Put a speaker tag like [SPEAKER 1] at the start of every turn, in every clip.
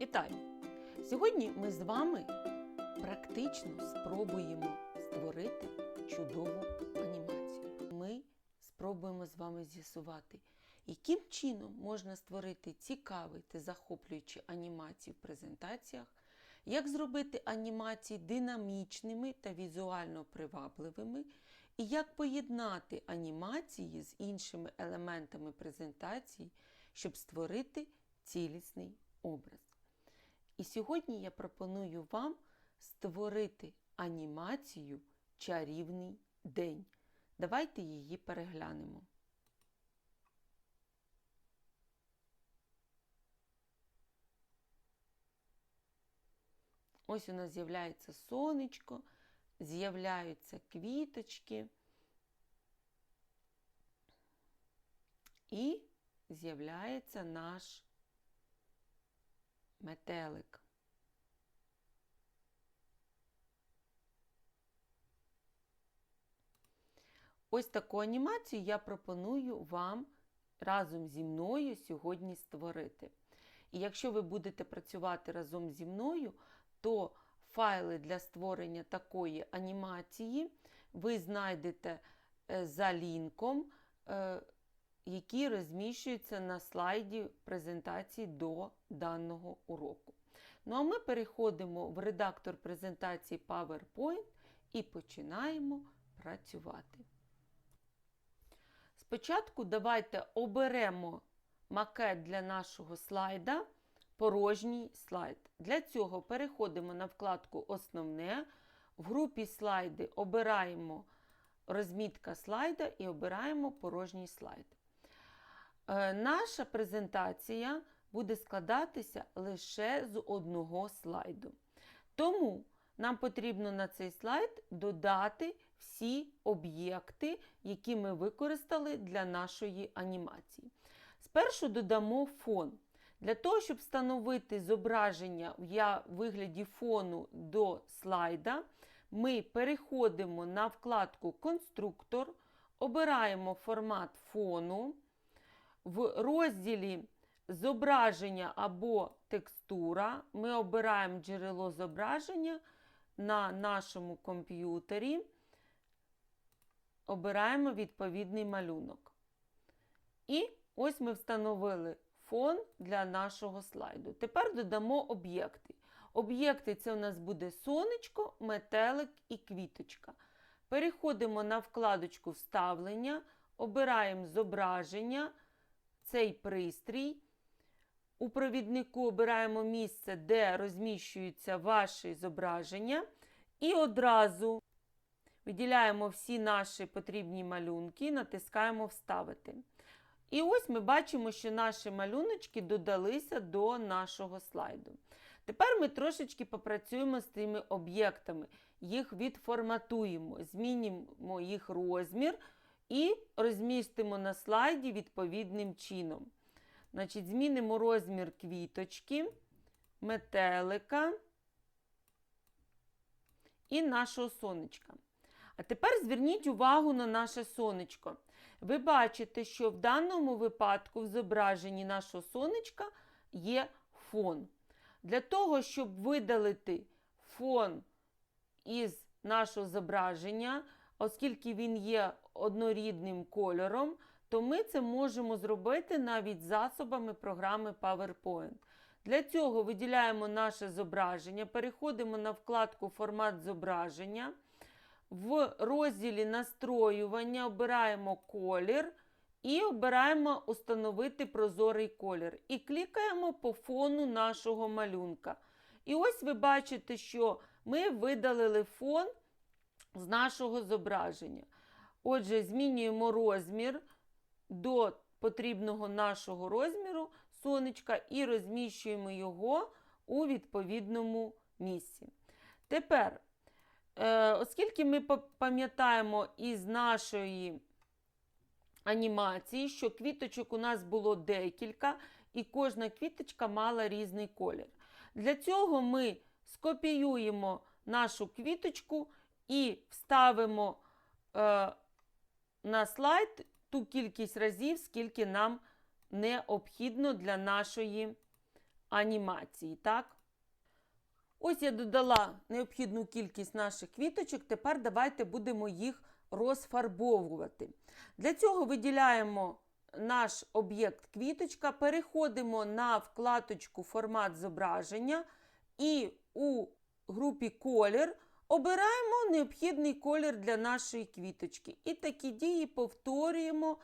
[SPEAKER 1] Вітаю! Сьогодні ми з вами практично спробуємо створити чудову анімацію. Ми спробуємо з вами з'ясувати, яким чином можна створити цікаві та захоплюючі анімації в презентаціях, як зробити анімації динамічними та візуально привабливими, і як поєднати анімації з іншими елементами презентації, щоб створити цілісний образ. І сьогодні я пропоную вам створити анімацію Чарівний день. Давайте її переглянемо. Ось у нас з'являється сонечко, з'являються квіточки і з'являється наш метелик. Ось таку анімацію я пропоную вам разом зі мною сьогодні створити. І якщо ви будете працювати разом зі мною, то файли для створення такої анімації ви знайдете е, за лінком, який розміщується на слайді презентації до даного уроку. Ну а ми переходимо в редактор презентації PowerPoint і починаємо працювати. Спочатку давайте оберемо макет для нашого слайда, порожній слайд. Для цього переходимо на вкладку Основне. В групі слайди обираємо розмітка слайда і обираємо порожній слайд. Е, Наша презентація буде складатися лише з одного слайду. Тому нам потрібно на цей слайд додати всі об'єкти, які ми використали для нашої анімації. Спершу додамо фон. Для того, щоб встановити зображення в вигляді фону до слайда, ми переходимо на вкладку Конструктор, обираємо формат фону. В розділі Зображення або текстура ми обираємо джерело зображення на нашому комп'ютері, обираємо відповідний малюнок. І ось ми встановили фон для нашого слайду. Тепер додамо об'єкти. Об'єкти це у нас буде сонечко, метелик і квіточка. Переходимо на вкладочку Вставлення, обираємо зображення, цей пристрій. У провіднику обираємо місце, де розміщуються ваші зображення, і одразу виділяємо всі наші потрібні малюнки, натискаємо Вставити. І ось ми бачимо, що наші малюночки додалися до нашого слайду. Тепер ми трошечки попрацюємо з тими об'єктами, їх відформатуємо, змінимо їх розмір і розмістимо на слайді відповідним чином. Значить, Змінимо розмір квіточки, метелика і нашого сонечка. А тепер зверніть увагу на наше сонечко. Ви бачите, що в даному випадку в зображенні нашого сонечка є фон. Для того, щоб видалити фон із нашого зображення, оскільки він є однорідним кольором, то ми це можемо зробити навіть засобами програми PowerPoint. Для цього виділяємо наше зображення, переходимо на вкладку Формат зображення. В розділі настроювання обираємо колір і обираємо Установити прозорий колір. І клікаємо по фону нашого малюнка. І ось ви бачите, що ми видалили фон з нашого зображення. Отже, змінюємо розмір до потрібного нашого розміру сонечка і розміщуємо його у відповідному місці. Тепер, е, оскільки ми пам'ятаємо із нашої анімації, що квіточок у нас було декілька, і кожна квіточка мала різний колір. Для цього ми скопіюємо нашу квіточку і вставимо е, на слайд ту кількість разів, скільки нам необхідно для нашої анімації. Так? Ось я додала необхідну кількість наших квіточок. Тепер давайте будемо їх розфарбовувати. Для цього виділяємо наш об'єкт квіточка, переходимо на вкладочку Формат зображення і у групі Колір обираємо необхідний колір для нашої квіточки. І такі дії повторюємо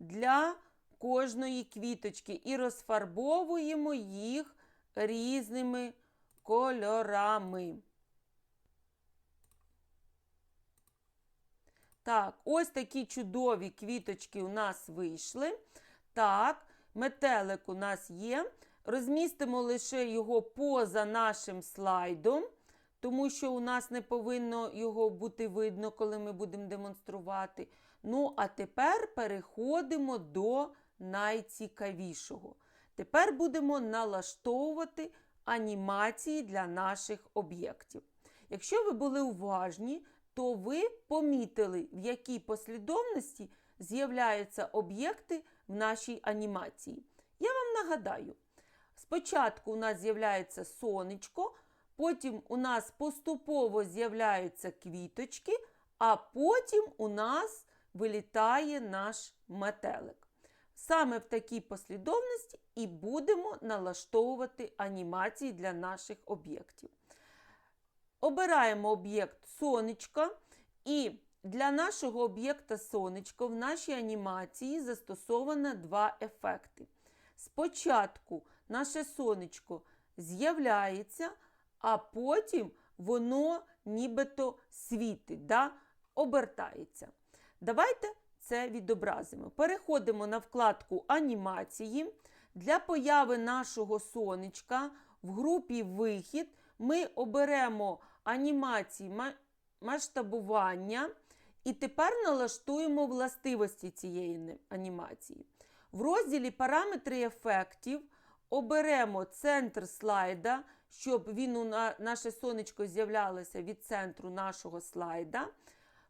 [SPEAKER 1] для кожної квіточки і розфарбовуємо їх різними кольорами. Так, ось такі чудові квіточки у нас вийшли. Так, метелик у нас є. Розмістимо лише його поза нашим слайдом, тому що у нас не повинно його бути видно, коли ми будемо демонструвати. Ну, а тепер переходимо до найцікавішого. Тепер будемо налаштовувати анімації для наших об'єктів. Якщо ви були уважні, то ви помітили, в якій послідовності з'являються об'єкти в нашій анімації. Я вам нагадаю, спочатку у нас з'являється сонечко, потім у нас поступово з'являються квіточки, а потім у нас вилітає наш метелик. Саме в такій послідовності і будемо налаштовувати анімації для наших об'єктів. Обираємо об'єкт сонечка, і для нашого об'єкта сонечко в нашій анімації застосовано два ефекти. Спочатку наше сонечко з'являється, а потім воно нібито світить, да? обертається. Давайте це відобразимо. Переходимо на вкладку Анімації. Для появи нашого сонечка в групі Вихід ми оберемо анімації масштабування і тепер налаштуємо властивості цієї анімації. В розділі Параметри ефектів оберемо центр слайда, щоб він у наше сонечко з'являлося від центру нашого слайда.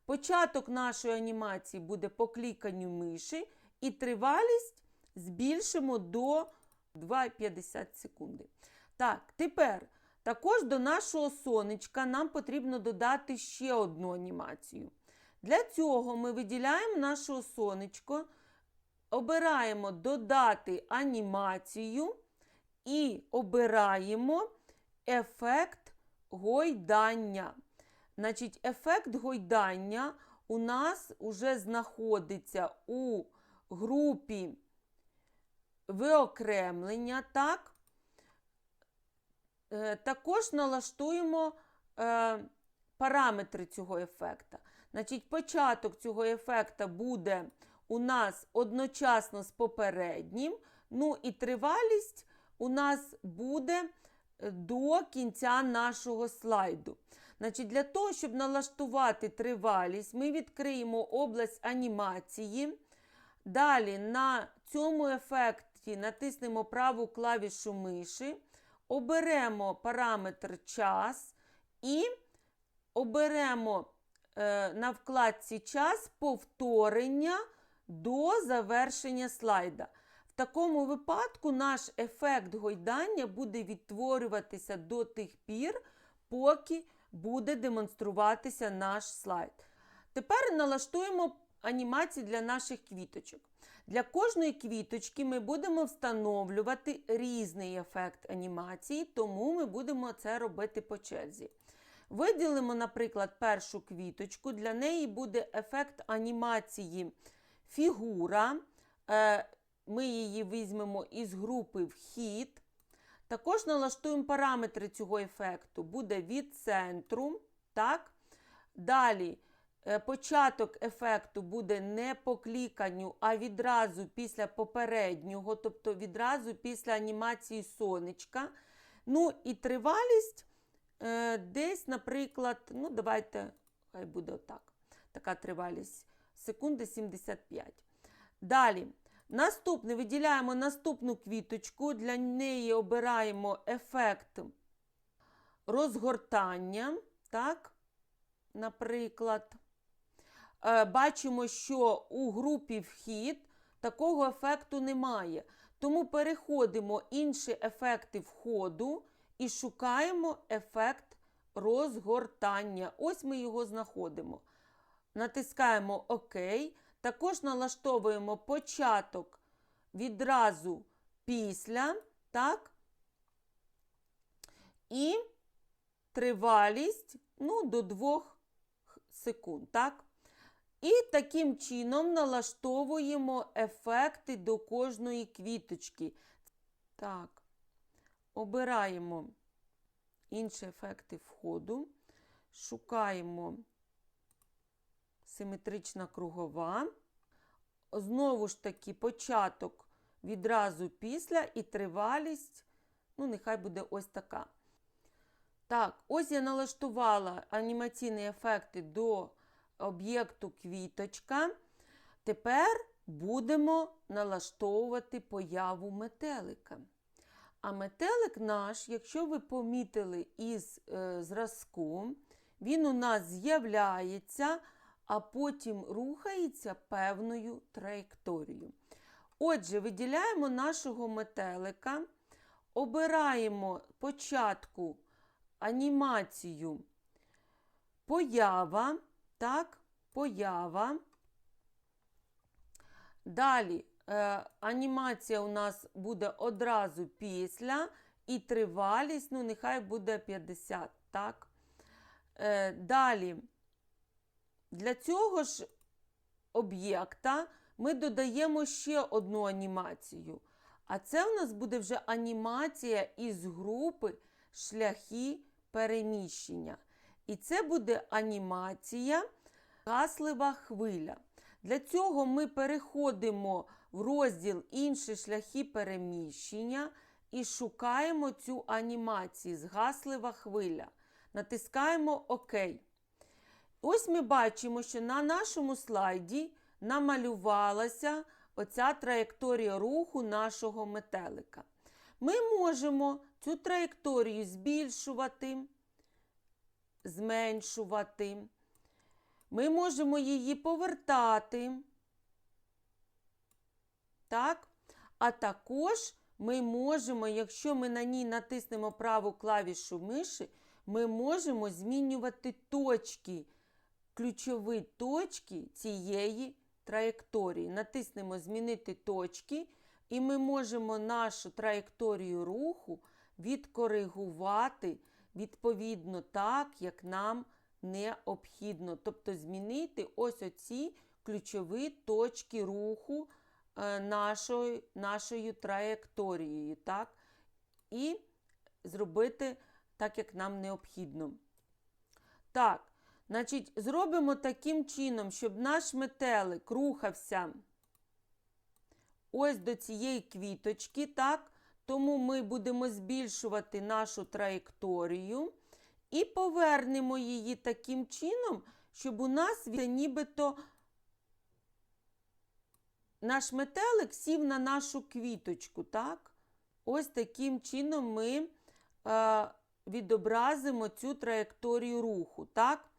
[SPEAKER 1] Початок нашої анімації буде по кліканню миші, і тривалість збільшимо до 2,50 секунди. Так, тепер також до нашого сонечка нам потрібно додати ще одну анімацію. Для цього ми виділяємо наше сонечко, обираємо додати анімацію і обираємо ефект гойдання. Значить, ефект гойдання у нас вже знаходиться у групі виокремлення. так? Е, також налаштуємо е, параметри цього ефекта. Значить, Початок цього ефекта буде у нас одночасно з попереднім. Ну і тривалість у нас буде до кінця нашого слайду. Значить, Для того, щоб налаштувати тривалість, ми відкриємо область анімації. Далі на цьому ефекті натиснемо праву клавішу миші, оберемо параметр час і оберемо е, на вкладці час повторення до завершення слайда. Такому випадку наш ефект гойдання буде відтворюватися до тих пір, поки буде демонструватися наш слайд. Тепер налаштуємо анімації для наших квіточок. Для кожної квіточки ми будемо встановлювати різний ефект анімації, тому ми будемо це робити по черзі. Виділимо, наприклад, першу квіточку, для неї буде ефект анімації фігура. Ми її візьмемо із групи вхід. Також налаштуємо параметри цього ефекту. Буде від центру. так? Далі е, початок ефекту буде не по кліканню, а відразу після попереднього, тобто відразу після анімації сонечка. Ну і тривалість е, десь, наприклад, ну, давайте, хай буде отак. Така тривалість секунди 75. Далі. Наступне виділяємо наступну квіточку, для неї обираємо ефект розгортання. Так, Наприклад, е, бачимо, що у групі вхід такого ефекту немає. Тому переходимо інші ефекти входу і шукаємо ефект розгортання. Ось ми його знаходимо. Натискаємо ОК. Також налаштовуємо початок відразу після, так? І тривалість ну, до 2 секунд. так? І таким чином налаштовуємо ефекти до кожної квіточки. Так, обираємо інші ефекти входу, шукаємо симетрична кругова. Знову ж таки, початок відразу після і тривалість, ну, нехай буде ось така. Так, ось я налаштувала анімаційні ефекти до об'єкту квіточка. Тепер будемо налаштовувати появу метелика. А метелик наш, якщо ви помітили із е, зразку, він у нас з'являється, а потім рухається певною траєкторією. Отже, виділяємо нашого метелика, обираємо початку анімацію поява, так, поява. Далі е, анімація у нас буде одразу після, і тривалість, ну, нехай буде 50. так. Е, далі, для цього ж об'єкта ми додаємо ще одну анімацію. А це у нас буде вже анімація із групи шляхи переміщення. І це буде анімація гаслива хвиля. Для цього ми переходимо в розділ Інші шляхи переміщення і шукаємо цю анімацію згаслива хвиля. Натискаємо ОК. Ось ми бачимо, що на нашому слайді намалювалася оця траєкторія руху нашого метелика. Ми можемо цю траєкторію збільшувати, зменшувати. Ми можемо її повертати. Так? А також ми можемо, якщо ми на ній натиснемо праву клавішу миші, ми можемо змінювати точки, ключові точки цієї траєкторії. Натиснемо Змінити точки, і ми можемо нашу траєкторію руху відкоригувати відповідно так, як нам необхідно. Тобто змінити ось оці ключові точки руху е, нашою, нашою траєкторією. так? І зробити так, як нам необхідно. Так, значить, зробимо таким чином, щоб наш метелик рухався ось до цієї квіточки, так? Тому ми будемо збільшувати нашу траєкторію і повернемо її таким чином, щоб у нас нібито наш метелик сів на нашу квіточку. так? Ось таким чином ми е, відобразимо цю траєкторію руху. так?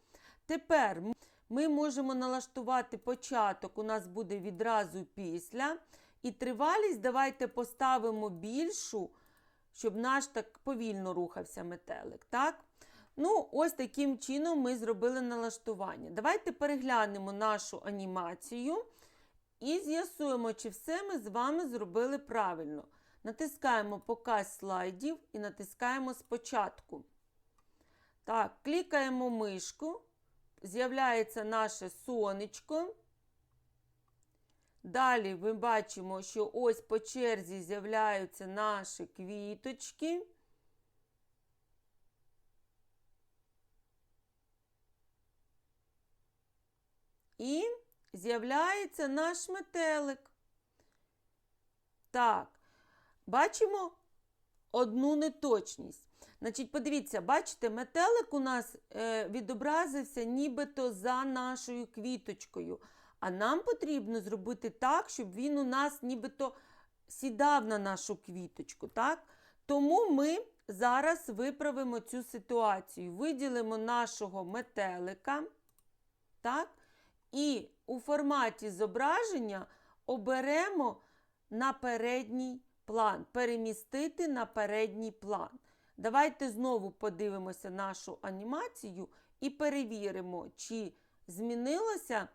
[SPEAKER 1] Тепер ми можемо налаштувати початок, у нас буде відразу після. І тривалість давайте поставимо більшу, щоб наш так повільно рухався метелик. так? Ну, ось таким чином ми зробили налаштування. Давайте переглянемо нашу анімацію і з'ясуємо, чи все ми з вами зробили правильно. Натискаємо показ слайдів і натискаємо спочатку. Так, клікаємо мишку, з'являється наше сонечко. Далі ми бачимо, що ось по черзі з'являються наші квіточки. І з'являється наш метелик. Так, бачимо одну неточність. Значить, подивіться, бачите, метелик у нас е, відобразився нібито за нашою квіточкою. А нам потрібно зробити так, щоб він у нас нібито сідав на нашу квіточку. так? Тому ми зараз виправимо цю ситуацію. Виділимо нашого метелика. так? І у форматі зображення оберемо на передній план, перемістити на передній план. Давайте знову подивимося нашу анімацію і перевіримо, чи змінилося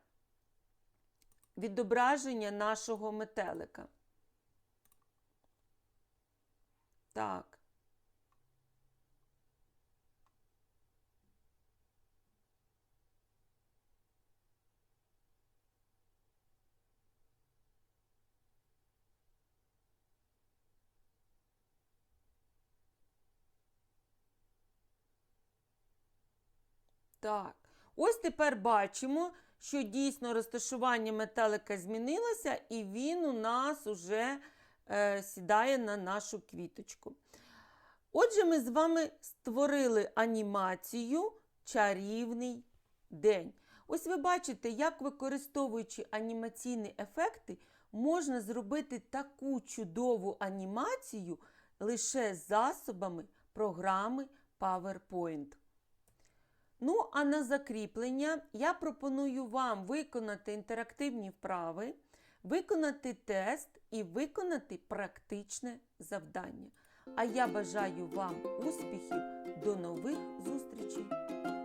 [SPEAKER 1] відображення нашого метелика. Так. Так, ось тепер бачимо, що дійсно розташування метелика змінилося, і він у нас уже е, сідає на нашу квіточку. Отже, ми з вами створили анімацію Чарівний день. Ось ви бачите, як використовуючи анімаційні ефекти, можна зробити таку чудову анімацію лише засобами програми PowerPoint. Ну, а на закріплення я пропоную вам виконати інтерактивні вправи, виконати тест і виконати практичне завдання. А я бажаю вам успіхів. До нових зустрічей!